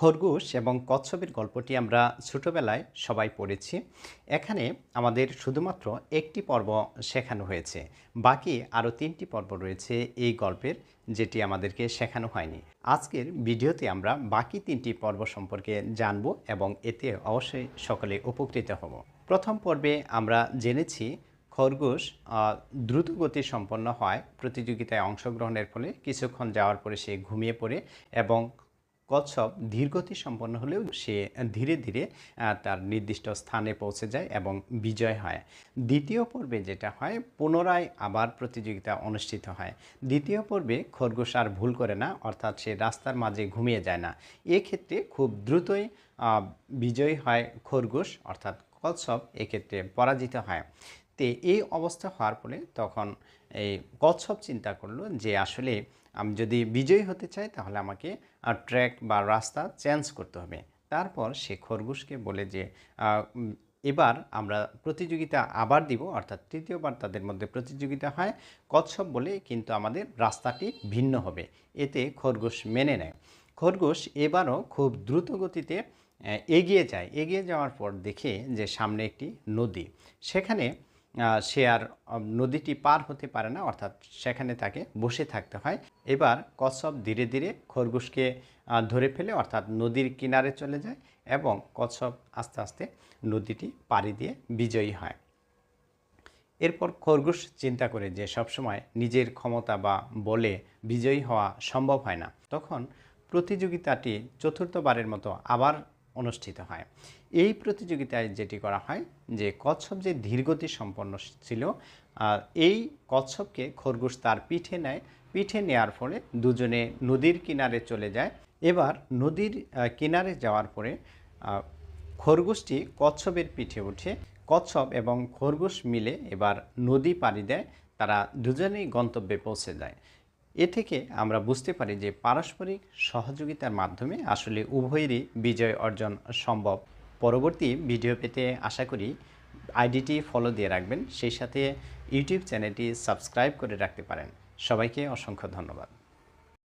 খরগোশ এবং কচ্ছপের গল্পটি আমরা ছোটোবেলায় সবাই পড়েছি। এখানে আমাদের শুধুমাত্র একটি পর্ব শেখানো হয়েছে। বাকি আরও তিনটি পর্ব রয়েছে এই গল্পের, যেটি আমাদেরকে শেখানো হয়নি। আজকের ভিডিওতে আমরা বাকি তিনটি পর্ব সম্পর্কে জানব এবং এতে অবশ্যই সকলে উপকৃত হব। প্রথম পর্বে আমরা জেনেছি খরগোশ দ্রুত গতি সম্পন্ন হয়, প্রতিযোগিতায় অংশগ্রহণের ফলে কিছুক্ষণ যাওয়ার পরে সে ঘুমিয়ে পড়ে এবং কচ্ছপ ধীরগতি সম্পন্ন হলেও সে ধীরে ধীরে তার নির্দিষ্ট স্থানে পৌঁছে যায় এবং বিজয় হয়। দ্বিতীয় পর্বে যেটা হয়, পুনরায় আবার প্রতিযোগিতা অনুষ্ঠিত হয়। দ্বিতীয় পর্বে খরগোশ আর ভুল করে না, অর্থাৎ সে রাস্তার মাঝে ঘুমিয়ে যায় না। এক্ষেত্রে খুব দ্রুতই বিজয়ী হয় খরগোশ, অর্থাৎ কচ্ছপ, এক্ষেত্রে পরাজিত হয়। তে এই অবস্থা হওয়ার ফলে তখন এই কচ্ছপ চিন্তা করল যে আসলে আমি যদি বিজয়ী হতে চাই, তাহলে আমাকে ট্র্যাক বা রাস্তা চেঞ্জ করতে হবে। তারপর সে খরগোশকে বলে যে এবার আমরা প্রতিযোগিতা আবার দিব, অর্থাৎ তৃতীয়বার তাদের মধ্যে প্রতিযোগিতা হয়। কচ্ছপ বলে কিন্তু আমাদের রাস্তাটি ভিন্ন হবে, এতে খরগোশ মেনে নেয়। খরগোশ এবারও খুব দ্রুত গতিতে এগিয়ে যায়। এগিয়ে যাওয়ার পর দেখে যে সামনে একটি নদী। সেখানে সে আর নদীটি পার হতে পারে না, অর্থাৎ সেখানে তাকে বসে থাকতে হয়। এবার কচ্ছপ ধীরে ধীরে খরগোশকে ধরে ফেলে, অর্থাৎ নদীর কিনারে চলে যায় এবং কচ্ছপ আস্তে আস্তে নদীটি পাড়ি দিয়ে বিজয়ী হয়। এরপর খরগোশ চিন্তা করে যে সবসময় নিজের ক্ষমতা বা বলে বিজয়ী হওয়া সম্ভব হয় না। তখন প্রতিযোগিতাটি চতুর্থবারের মতো আবার অনুষ্ঠিত হয়। এই প্রতিযোগিতায় যেটি করা হয় যে কচ্ছপ যে ধীরগতি সম্পন্ন ছিল এই কচ্ছপকে খরগোশ তার পিঠে নেয়। পিঠে নেয়ার ফলে দুজনে নদীর কিনারে চলে যায়। এবার নদীর কিনারে যাওয়ার পরে খরগোশটি কচ্ছপের পিঠে উঠে কচ্ছপ এবং খরগোশ মিলে এবার নদী পাড়ি দেয়। তারা দুজনেই গন্তব্যে পৌঁছে যায়। এ থেকে আমরা বুঝতে পারি যে পারস্পরিক সহযোগিতার মাধ্যমে আসলে উভয়েরই বিজয় অর্জন সম্ভব। পরবর্তী ভিডিও পেতে আশা করি আইডিটি ফলো দিয়ে রাখবেন। সেই সাথে ইউটিউব চ্যানেলটি সাবস্ক্রাইব করে রাখতে পারেন। সবাইকে অসংখ্য ধন্যবাদ।